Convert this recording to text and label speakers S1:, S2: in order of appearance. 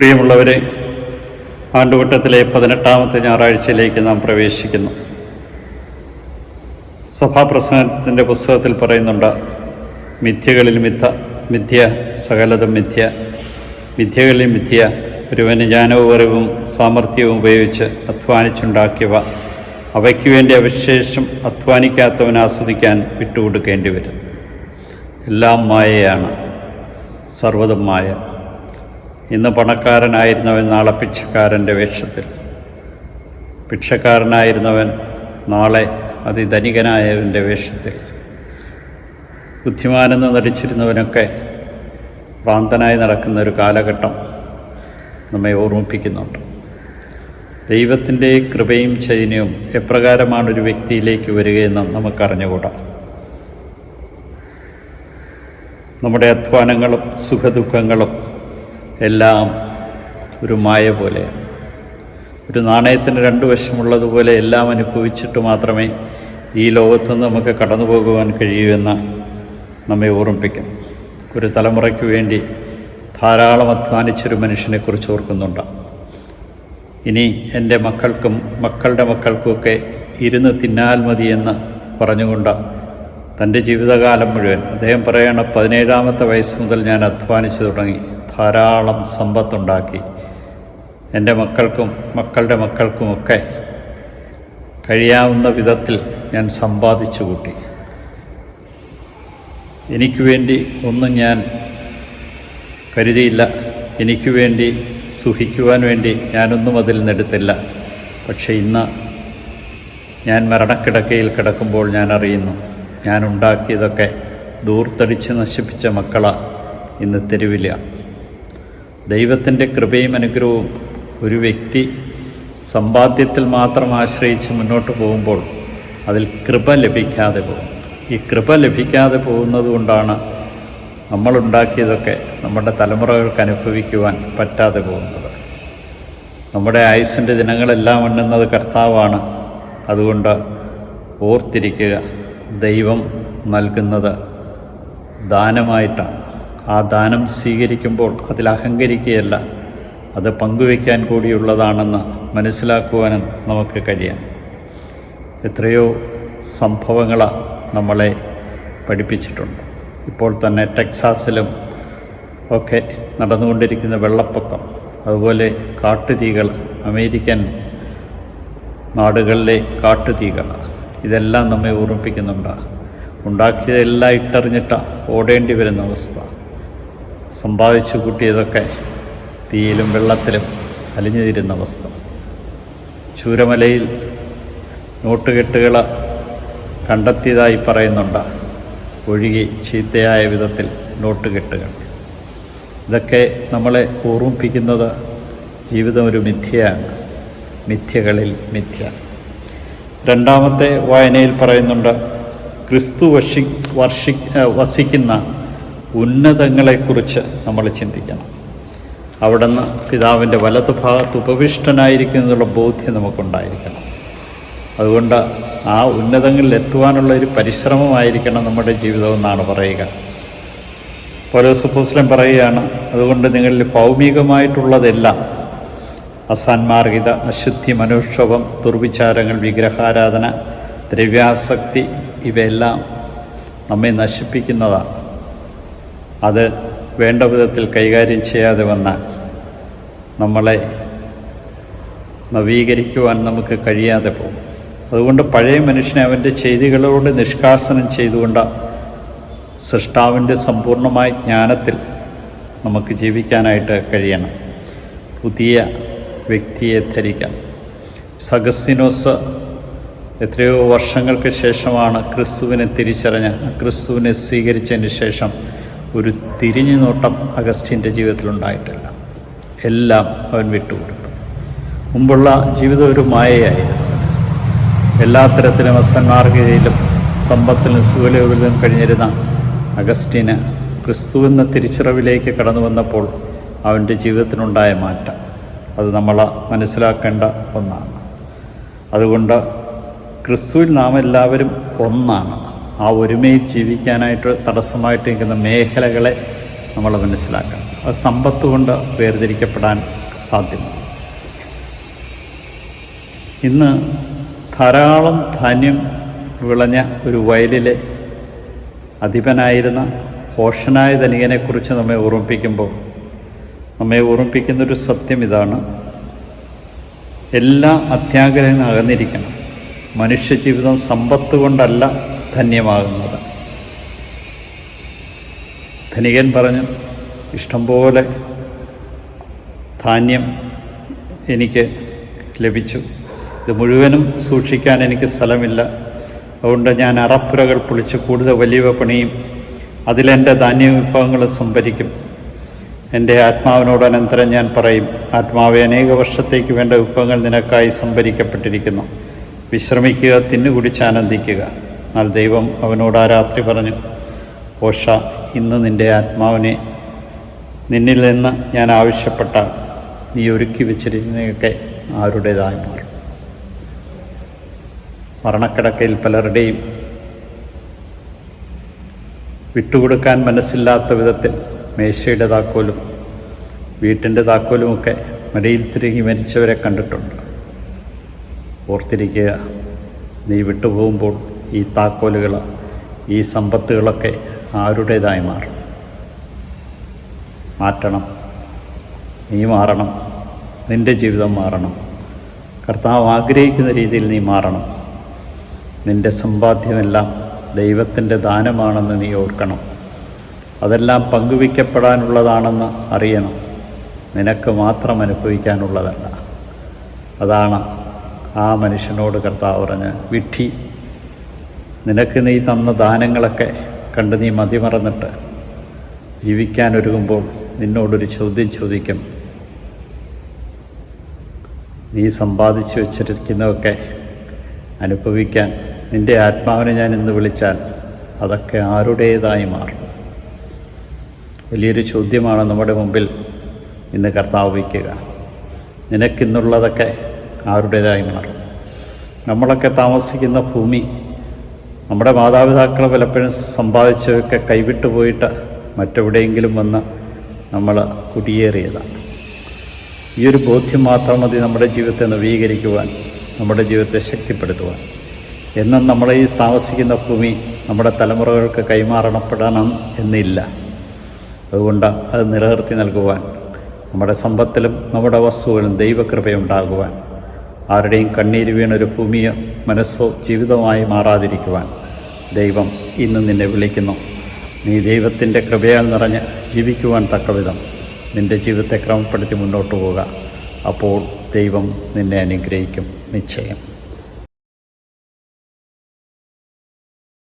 S1: പ്രിയമുള്ളവരെ ആണ്ടുവട്ടത്തിലെ പതിനെട്ടാമത്തെ ഞായറാഴ്ചയിലേക്ക് നാം പ്രവേശിക്കുന്നു. സഭാപ്രസംഗത്തിന്റെ പുസ്തകത്തിൽ പറയുന്നുണ്ട് മിഥ്യകളിൽ മിഥ മിഥ്യ സകലതും മിഥ്യ മിഥ്യകളിൽ മിഥ്യ ഒരുവന് ജ്ഞാനവും സാമർഥ്യവും ഉപയോഗിച്ച് അധ്വാനിച്ചുണ്ടാക്കിയവ അവയ്ക്ക് വേണ്ടി അവശേഷം അധ്വാനിക്കാത്തവൻ ആസ്വദിക്കാൻ വിട്ടുകൊടുക്കേണ്ടി വരും. എല്ലാം മായയാണ് സർവതും മായ. ഇന്ന് പണക്കാരനായിരുന്നവൻ നാളെ പിച്ചക്കാരന്റെ വേഷത്തിൽ. ഭിക്ഷക്കാരനായിരുന്നവൻ നാളെ അതിധനികനായവന്റെ വേഷത്തിൽ. ബുദ്ധിമാനെന്ന് നടിച്ചിരുന്നവനൊക്കെ ഭ്രാന്തനായി നടക്കുന്ന ഒരു കാലഘട്ടം നമ്മെ ഓർമ്മിപ്പിക്കുന്നുണ്ട്. ദൈവത്തിന്റെ കൃപയും ചൈനയും എപ്രകാരമാണ് ഒരു വ്യക്തിയിലേക്ക് വരികയെന്ന് നമുക്കറിഞ്ഞുകൂടാം. നമ്മുടെ അധ്വാനങ്ങളും സുഖദുഃഖങ്ങളും എല്ലാം ഒരു മായ പോലെ. ഒരു നാണയത്തിന് രണ്ട് വശമുള്ളതുപോലെ എല്ലാം അനുഭവിച്ചിട്ട് മാത്രമേ ഈ ലോകത്തുനിന്ന് നമുക്ക് കടന്നു പോകുവാൻ കഴിയൂ എന്ന് നമ്മെ ഓർമ്മിപ്പിക്കും. ഒരു തലമുറയ്ക്ക് വേണ്ടി ധാരാളം അധ്വാനിച്ചൊരു മനുഷ്യനെക്കുറിച്ച് ഓർക്കുന്നുണ്ട്. ഇനി എന്റെ മക്കൾക്കും മക്കളുടെ മക്കൾക്കുമൊക്കെ ഇരുന്ന് തിന്നാൽ മതിയെന്ന് പറഞ്ഞുകൊണ്ട് തന്റെ ജീവിതകാലം മുഴുവൻ അദ്ദേഹം പറയണ പതിനേഴാമത്തെ വയസ്സ് മുതൽ ഞാൻ അധ്വാനിച്ചു തുടങ്ങി. ധാരാളം സമ്പത്തുണ്ടാക്കി. എന്റെ മക്കൾക്കും മക്കളുടെ മക്കൾക്കുമൊക്കെ കഴിയാവുന്ന വിധത്തിൽ ഞാൻ സമ്പാദിച്ചു കൂട്ടി. എനിക്ക് വേണ്ടി ഒന്നും ഞാൻ കരുതിയില്ല. എനിക്ക് വേണ്ടി സുഖിക്കുവാൻ വേണ്ടി ഞാനൊന്നും അതിൽ നിന്നെടുത്തില്ല. പക്ഷേ ഇന്ന് ഞാൻ മരണക്കിടക്കയിൽ കിടക്കുമ്പോൾ ഞാൻ അറിയുന്നു ഞാൻ ഉണ്ടാക്കിയതൊക്കെ ദൂർത്തടിച്ച് നശിപ്പിച്ച മക്കള ഇന്ന് തെരുവില്ല ദൈവത്തിന്റെ കൃപയും അനുഗ്രഹവും ഒരു വ്യക്തി സമ്പാദ്യത്തിൽ മാത്രം ആശ്രയിച്ച് മുന്നോട്ട് പോകുമ്പോൾ അതിൽ കൃപ ലഭിക്കാതെ പോകും. ഈ കൃപ ലഭിക്കാതെ പോകുന്നത് കൊണ്ടാണ് നമ്മളുണ്ടാക്കിയതൊക്കെ നമ്മുടെ തലമുറകൾക്ക് അനുഭവിക്കുവാൻ പറ്റാതെ പോകുന്നത്. നമ്മുടെ ആയുസിന്റെ ദിനങ്ങളെല്ലാം എണ്ണുന്നത് കർത്താവാണ്. അതുകൊണ്ട് ഓർത്തിരിക്കുക ദൈവം നൽകുന്നത് ദാനമായിട്ടാണ്. ആ ദാനം സ്വീകരിക്കുമ്പോൾ അതിൽ അഹങ്കരിക്കുകയല്ല. അത് പങ്കുവയ്ക്കാൻ കൂടിയുള്ളതാണെന്ന് മനസ്സിലാക്കുവാനും നമുക്ക് കഴിയാം. എത്രയോ സംഭവങ്ങൾ നമ്മളെ പഠിപ്പിച്ചിട്ടുണ്ട്. ഇപ്പോൾ തന്നെ ടെക്സാസിലും ഒക്കെ നടന്നുകൊണ്ടിരിക്കുന്ന വെള്ളപ്പൊക്കം അതുപോലെ കാട്ടുതീകൾ അമേരിക്കൻ നാടുകളിലെ കാട്ടുതീകൾ ഇതെല്ലാം നമ്മെ ഓർമ്മിപ്പിക്കുന്നുണ്ട്. ഉണ്ടാക്കിയതെല്ലാം ഇട്ടറിഞ്ഞിട്ട് ഓടേണ്ടി വരുന്ന അവസ്ഥ. സമ്പാദിച്ചു കൂട്ടിയതൊക്കെ തീയിലും വെള്ളത്തിലും അലിഞ്ഞു തീരുന്ന അവസ്ഥ ചൂരമലയിൽ നോട്ടുകെട്ടുകൾ കണ്ടെത്തിയതായി പറയുന്നുണ്ട്. ഒഴുകി ചീത്തയായ വിധത്തിൽ നോട്ടുകെട്ടുകൾ. ഇതൊക്കെ നമ്മളെ ഓർമ്മിപ്പിക്കുന്നത് ജീവിതം ഒരു മിഥ്യയാണ്. മിഥ്യകളിൽ മിഥ്യ. രണ്ടാമത്തെ വായനയിൽ പറയുന്നുണ്ട് ക്രിസ്തു വർഷി വർഷി വസിക്കുന്ന ഉന്നതങ്ങളെക്കുറിച്ച് നമ്മൾ ചിന്തിക്കണം. അവിടുന്ന് പിതാവിന്റെ വലതുഭാഗത്ത് ഉപവിഷ്ടനായിരിക്കുന്നുള്ള ബോധ്യം നമുക്കുണ്ടായിരിക്കണം. അതുകൊണ്ട് ആ ഉന്നതങ്ങളിൽ എത്തുവാനുള്ള ഒരു പരിശ്രമമായിരിക്കണം നമ്മുടെ ജീവിതം എന്നാണ് പറയുക. പോലോസപ്പോസ്ലം പറയുകയാണ് അതുകൊണ്ട് നിങ്ങളിൽ ഭൗമികമായിട്ടുള്ളതെല്ലാം അസാൻമാർഗിത അശുദ്ധി മനുക്ഷോഭം ദുർവിചാരങ്ങൾ വിഗ്രഹാരാധന ദ്രവ്യാസക്തി ഇവയെല്ലാം നമ്മെ നശിപ്പിക്കുന്നതാണ്. അത് വേണ്ട വിധത്തിൽ കൈകാര്യം ചെയ്യാതെ വന്നാൽ നമ്മളെ നവീകരിക്കുവാൻ നമുക്ക് കഴിയാതെ പോകും. അതുകൊണ്ട് പഴയ മനുഷ്യനെ അവന്റെ ചെയ്തികളോട് നിഷ്കാസനം ചെയ്തുകൊണ്ട് സൃഷ്ടാവിന്റെ സമ്പൂർണമായ ജ്ഞാനത്തിൽ നമുക്ക് ജീവിക്കാനായിട്ട് കഴിയണം. പുതിയ വ്യക്തിയെ ധരിക്കാം. സഗസ്തിനോസ് എത്രയോ വർഷങ്ങൾക്ക് ശേഷമാണ് ക്രിസ്തുവിനെ തിരിച്ചറിഞ്ഞ് ക്രിസ്തുവിനെ സ്വീകരിച്ചതിന് ശേഷം ഒരു തിരിഞ്ഞു നോട്ടം അഗസ്റ്റിന്റെ ജീവിതത്തിലുണ്ടായിട്ടില്ല. എല്ലാം അവൻ വിട്ടുകൊടുത്തു. മുമ്പുള്ള ജീവിതം ഒരു മായയായിരുന്നു. എല്ലാ തരത്തിലും അസന്മാർഗയിലും സമ്പത്തിലും സുഖലവിലും കഴിഞ്ഞിരുന്ന അഗസ്റ്റിന് ക്രിസ്തു എന്ന തിരിച്ചറിവിലേക്ക് കടന്നു വന്നപ്പോൾ അവന്റെ ജീവിതത്തിനുണ്ടായ മാറ്റം. അത് നമ്മൾ മനസ്സിലാക്കേണ്ട ഒന്നാണ്. അതുകൊണ്ട് ക്രിസ്തുവിൽ നാം എല്ലാവരും ഒന്നാണ്. ആ ഒരുമയിൽ ജീവിക്കാനായിട്ട് തടസ്സമായിട്ട് നിൽക്കുന്ന മേഖലകളെ നമ്മൾ മനസ്സിലാക്കണം. അത് സമ്പത്ത് കൊണ്ട് വേർതിരിക്കപ്പെടാൻ സാധ്യമാണ് ഇന്ന് ധാരാളം ധാന്യം വിളഞ്ഞ ഒരു വയലിലെ അധിപനായിരുന്ന പോഷനായ ധനികനെക്കുറിച്ച് നമ്മെ ഓർമ്മിപ്പിക്കുമ്പോൾ നമ്മെ ഓർമ്മിപ്പിക്കുന്നൊരു സത്യം ഇതാണ്. എല്ലാ അത്യാഗ്രഹങ്ങളും അകന്നിരിക്കണം. മനുഷ്യജീവിതം സമ്പത്ത് കൊണ്ടല്ല ധന്യമാകുന്നത്. ധനികൻ പറഞ്ഞു ഇഷ്ടംപോലെ ധാന്യം എനിക്ക് ലഭിച്ചു. ഇത് മുഴുവനും സൂക്ഷിക്കാൻ എനിക്ക് സ്ഥലമില്ല. അതുകൊണ്ട് ഞാൻ അറപ്പുരകൾ പൊളിച്ച് കൂടുതൽ വലിയ പണിയും. അതിലെന്റെ ധാന്യ വിഭവങ്ങൾ സംഭരിക്കും. എന്റെ ആത്മാവിനോട് അനന്തരം ഞാൻ പറയും ആത്മാവ് അനേക വർഷത്തേക്ക് വേണ്ട വിഭവങ്ങൾ നിനക്കായി സംഭരിക്കപ്പെട്ടിരിക്കുന്നു. വിശ്രമിക്കുക തിന്നുകുടിച്ച് ആനന്ദിക്കുക. എന്നാൽ ദൈവം അവനോട് ആ രാത്രി പറഞ്ഞു ഓഷ ഇന്ന് നിന്റെ ആത്മാവിനെ നിന്നിൽ നിന്ന് ഞാൻ ആവശ്യപ്പെട്ട നീ ഒരുക്കി വെച്ചിരുന്നതൊക്കെ ആരുടേതായി മാറും. മരണക്കിടക്കയിൽ പലരുടെയും വിട്ടുകൊടുക്കാൻ മനസ്സില്ലാത്ത വിധത്തിൽ മേശയുടെ താക്കോലും വീട്ടിന്റെ താക്കോലുമൊക്കെ മരയിൽ തിരുകി മരിച്ചവരെ കണ്ടിട്ടുണ്ട്. ഓർത്തിരിക്കുക നീ വിട്ടുപോകുമ്പോൾ ഈ താക്കോലുകൾ ഈ സമ്പത്തുകളൊക്കെ ആരുടേതായി മാറും. മാറ്റണം. നീ മാറണം. നിന്റെ ജീവിതം മാറണം. കർത്താവ് ആഗ്രഹിക്കുന്ന രീതിയിൽ നീ മാറണം. നിന്റെ സമ്പാദ്യമെല്ലാം ദൈവത്തിന്റെ ദാനമാണെന്ന് നീ ഓർക്കണം. അതെല്ലാം പങ്കുവയ്ക്കപ്പെടാനുള്ളതാണെന്ന് അറിയണം. നിനക്ക് മാത്രം അനുഭവിക്കാനുള്ളതല്ല. അതാണ് ആ മനുഷ്യനോട് കർത്താവ് പറഞ്ഞ് വിഡ്ഢി നിനക്ക് നീ തന്ന ദാനങ്ങളൊക്കെ കണ്ട് നീ മതിമറന്നിട്ട് ജീവിക്കാനൊരുങ്ങുമ്പോൾ നിന്നോടൊരു ചോദ്യം ചോദിക്കും. നീ സമ്പാദിച്ചു വച്ചിരിക്കുന്നതൊക്കെ അനുഭവിക്കാൻ നിന്റെ ആത്മാവിനെ ഞാൻ ഇന്ന് വിളിച്ചാൽ അതൊക്കെ ആരുടേതായി മാറും. വലിയൊരു ചോദ്യമാണ് നമ്മുടെ മുമ്പിൽ ഇന്ന് കർത്താവ് വയ്ക്കുക. നിനക്കിന്നുള്ളതൊക്കെ ആരുടേതായി മാറും. നമ്മളൊക്കെ താമസിക്കുന്ന ഭൂമി നമ്മുടെ മാതാപിതാക്കൾ പലപ്പോഴും സമ്പാദിച്ചതൊക്കെ കൈവിട്ടു പോയിട്ട് മറ്റെവിടെയെങ്കിലും വന്ന് നമ്മൾ കുടിയേറിയതാണ് ഈ ഒരു ബോധ്യം മാത്രം മതി നമ്മുടെ ജീവിതത്തെ നവീകരിക്കുവാൻ നമ്മുടെ ജീവിതത്തെ ശക്തിപ്പെടുത്തുവാൻ. എന്നും നമ്മളെ ഈ താമസിക്കുന്ന ഭൂമി നമ്മുടെ തലമുറകൾക്ക് കൈമാറണപ്പെടണം എന്നില്ല. അതുകൊണ്ട് അത് നിലനിർത്തി നൽകുവാൻ നമ്മുടെ സമ്പത്തിലും നമ്മുടെ വസ്തുവിലും ദൈവകൃപയുണ്ടാകുവാൻ ആരുടെയും കണ്ണീര് വീണൊരു ഭൂമിയോ മനസ്സോ ജീവിതമായി മാറാതിരിക്കുവാൻ ദൈവം ഇന്ന് നിന്നെ വിളിക്കുന്നു. നീ ദൈവത്തിന്റെ കൃപയാൽ നിറഞ്ഞ് ജീവിക്കുവാൻ തക്കവിധം. നിന്റെ ജീവിതത്തെ ക്രമപ്പെടുത്തി മുന്നോട്ട് പോവുക. അപ്പോൾ ദൈവം നിന്നെ അനുഗ്രഹിക്കും. നിശ്ചയം.